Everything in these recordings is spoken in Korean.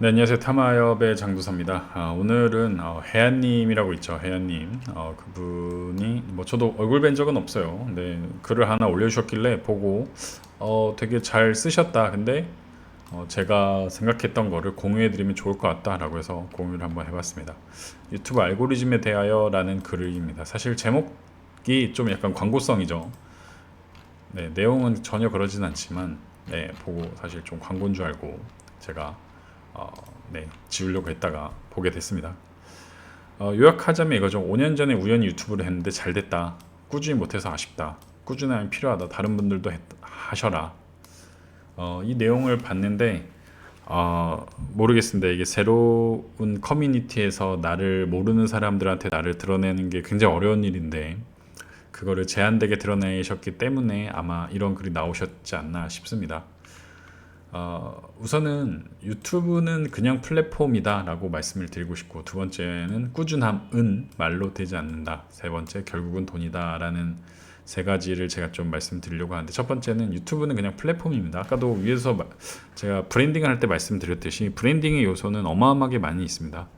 네, 안녕하세요. 타마협의 장도사입니다. 아, 오늘은 어, 해안님이라고 있죠. 해안님. 어, 그분이 뭐 저도 얼굴 뵌 적은 없어요. 근데 글을 하나 올려주셨길래 보고 어, 되게 잘 쓰셨다. 근데 어, 제가 생각했던 거를 공유해드리면 좋을 것 같다라고 해서 공유를 한번 해봤습니다. 유튜브 알고리즘에 대하여 라는 글입니다. 사실 제목이 좀 약간 광고성이죠. 네, 내용은 전혀 그러진 않지만 네, 보고 사실 좀 광고인 줄 알고 제가 어, 네, 지우려고 했다가 보게 됐습니다. 어, 요약하자면 이거죠. 5년 전에 우연히 유튜브를 했는데 잘 됐다. 꾸준히 못해서 아쉽다. 꾸준함이 필요하다. 다른 분들도 했- 하셔라. 어, 이 내용을 봤는데 어, 모르겠습니다. 이게 새로운 커뮤니티에서 나를 모르는 사람들한테 나를 드러내는 게 굉장히 어려운 일인데 그거를 제한되게 드러내셨기 때문에 아마 이런 글이 나오셨지 않나 싶습니다. 어, 우선은 유튜브는 그냥 플랫폼이다 라고 말씀을 드리고 싶고 두 번째는 꾸준함은 말로 되지 않는다. 세 번째 결국은 돈이다 라는 세 가지를 제가 좀 말씀드리려고 하는데 첫 번째는 유튜브는 그냥 플랫폼입니다. 아까도 위에서 마- 제가 브랜딩을 할 때 말씀드렸듯이 브랜딩의 요소는 어마어마하게 많이 있습니다.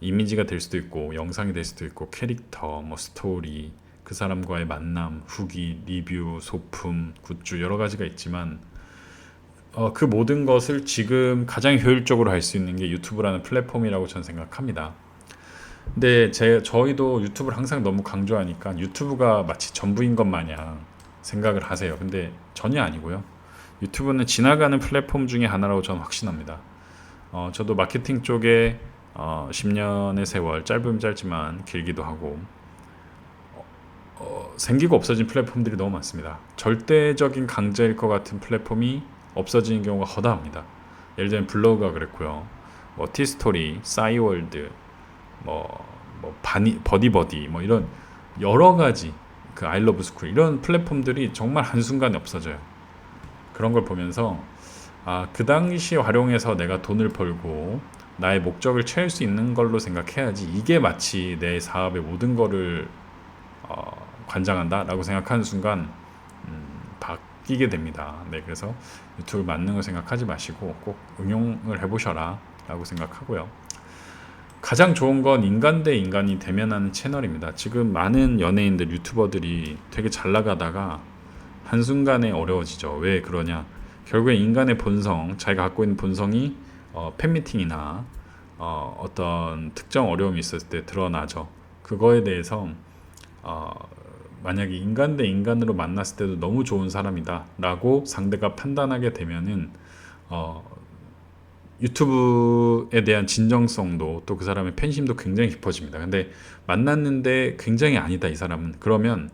이미지가 될 수도 있고 영상이 될 수도 있고 캐릭터, 뭐 스토리, 그 사람과의 만남, 후기, 리뷰, 소품, 굿즈 여러 가지가 있지만 어, 그 모든 것을 지금 가장 효율적으로 할 수 있는 게 유튜브라는 플랫폼이라고 저는 생각합니다. 근데 제 저희도 유튜브를 항상 너무 강조하니까 유튜브가 마치 전부인 것 마냥 생각을 하세요. 근데 전혀 아니고요. 유튜브는 지나가는 플랫폼 중에 하나라고 저는 확신합니다. 어, 저도 마케팅 쪽에 어, 10년의 세월 짧으면 짧지만 길기도 하고 어, 생기고 없어진 플랫폼들이 너무 많습니다. 절대적인 강자일 것 같은 플랫폼이 없어지는 경우가 허다합니다. 예를 들면 블로그가 그랬고요. 뭐 티스토리, 싸이월드, 뭐, 뭐 바니, 버디버디 뭐 이런 여러 가지 그 아이러브 스쿨 이런 플랫폼들이 정말 한순간에 없어져요. 그런 걸 보면서 아, 그 당시에 활용해서 내가 돈을 벌고 나의 목적을 채울 수 있는 걸로 생각해야지 이게 마치 내 사업의 모든 거를 어, 관장한다라고 생각하는 순간 음, 바뀌게 됩니다. 네, 그래서 유튜브 걸 생각하지 마시고 꼭 응용을 해보셔라 라고 생각하고요. 가장 좋은 건 인간 대 인간이 대면하는 채널입니다. 지금 많은 연예인들, 유튜버들이 되게 잘 나가다가 한순간에 어려워지죠. 왜 그러냐? 결국에 인간의 본성, 자기가 갖고 있는 본성이 어, 팬미팅이나 어, 어떤 특정 어려움이 있었을 때 드러나죠. 그거에 대해서 어, 만약에 인간 대 인간으로 만났을 때도 너무 좋은 사람이다 라고 상대가 판단하게 되면은 어, 유튜브에 대한 진정성도 또 그 사람의 팬심도 굉장히 깊어집니다. 근데 만났는데 굉장히 아니다 이 사람은 그러면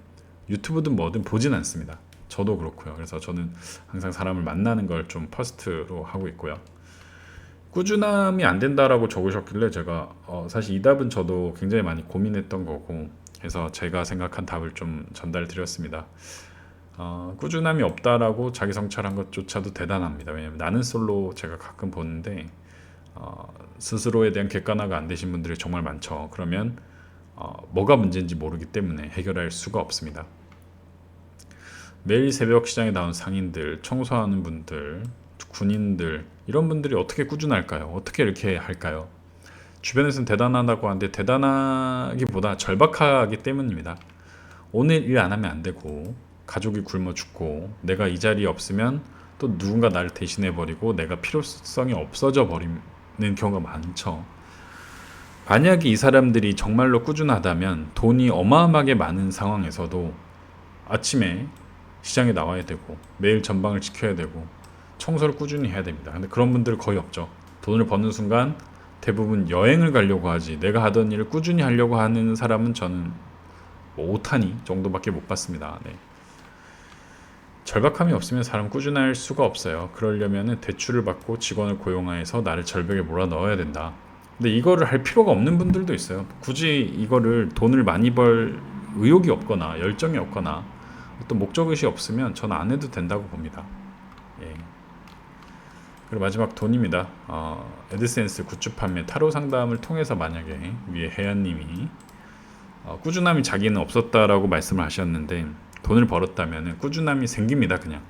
유튜브든 뭐든 보진 않습니다. 저도 그렇고요. 그래서 저는 항상 사람을 만나는 걸 좀 퍼스트로 하고 있고요. 꾸준함이 안 된다라고 적으셨길래 제가 어, 사실 이 답은 저도 굉장히 많이 고민했던 거고 해서 제가 생각한 답을 좀 전달 드렸습니다. 어, 꾸준함이 없다라고 자기 성찰한 것조차도 대단합니다. 왜냐면 나는 솔로 제가 가끔 보는데 어, 스스로에 대한 객관화가 안 되신 분들이 정말 많죠. 그러면 어, 뭐가 문제인지 모르기 때문에 해결할 수가 없습니다. 매일 새벽 시장에 나온 상인들, 청소하는 분들, 군인들 이런 분들이 어떻게 꾸준할까요? 어떻게 이렇게 할까요? 주변에서는 대단하다고 하는데 대단하기보다 절박하기 때문입니다. 오늘 일 안 하면 안 되고 가족이 굶어 죽고 내가 이 자리에 없으면 또 누군가 나를 대신해 버리고 내가 필요성이 없어져 버리는 경우가 많죠. 만약에 이 사람들이 정말로 꾸준하다면 돈이 어마어마하게 많은 상황에서도 아침에 시장에 나와야 되고 매일 전방을 지켜야 되고 청소를 꾸준히 해야 됩니다. 근데 그런 분들 거의 없죠. 돈을 버는 순간 대부분 여행을 가려고 하지 내가 하던 일을 꾸준히 하려고 하는 사람은 저는 뭐 5탄이 정도밖에 못 봤습니다. 네. 절박함이 없으면 사람 꾸준할 수가 없어요. 그러려면 대출을 받고 직원을 고용해서 나를 절벽에 몰아 넣어야 된다. 근데 이거를 할 필요가 없는 분들도 있어요. 굳이 이거를 돈을 많이 벌 의욕이 없거나 열정이 없거나 어떤 목적의식이 없으면 저는 안 해도 된다고 봅니다. 예. 그리고 마지막 돈입니다. 어, 에드센스 굿즈 판매 타로 상담을 통해서 만약에 위에 혜연님이 어, 꾸준함이 자기는 없었다라고 말씀을 하셨는데 돈을 벌었다면 꾸준함이 생깁니다. 그냥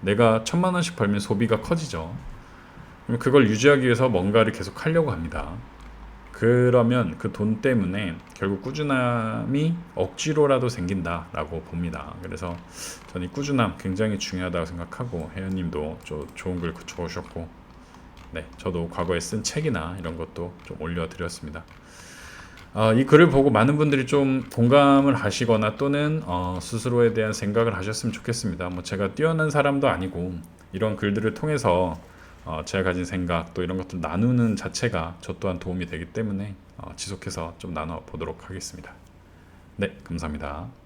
내가 천만 원씩 벌면 소비가 커지죠. 그걸 유지하기 위해서 뭔가를 계속 하려고 합니다. 그러면 그 돈 때문에 결국 꾸준함이 억지로라도 생긴다라고 봅니다. 그래서 저는 이 꾸준함 굉장히 중요하다고 생각하고 혜연님도 좀 좋은 글 적어주셨고, 네, 저도 과거에 쓴 책이나 이런 것도 좀 올려드렸습니다. 어, 이 글을 보고 많은 분들이 좀 공감을 하시거나 또는 어, 스스로에 대한 생각을 하셨으면 좋겠습니다. 뭐 제가 뛰어난 사람도 아니고 이런 글들을 통해서 어, 제가 가진 생각 또 이런 것들 나누는 자체가 저 또한 도움이 되기 때문에 어, 지속해서 좀 나눠 보도록 하겠습니다. 네, 감사합니다.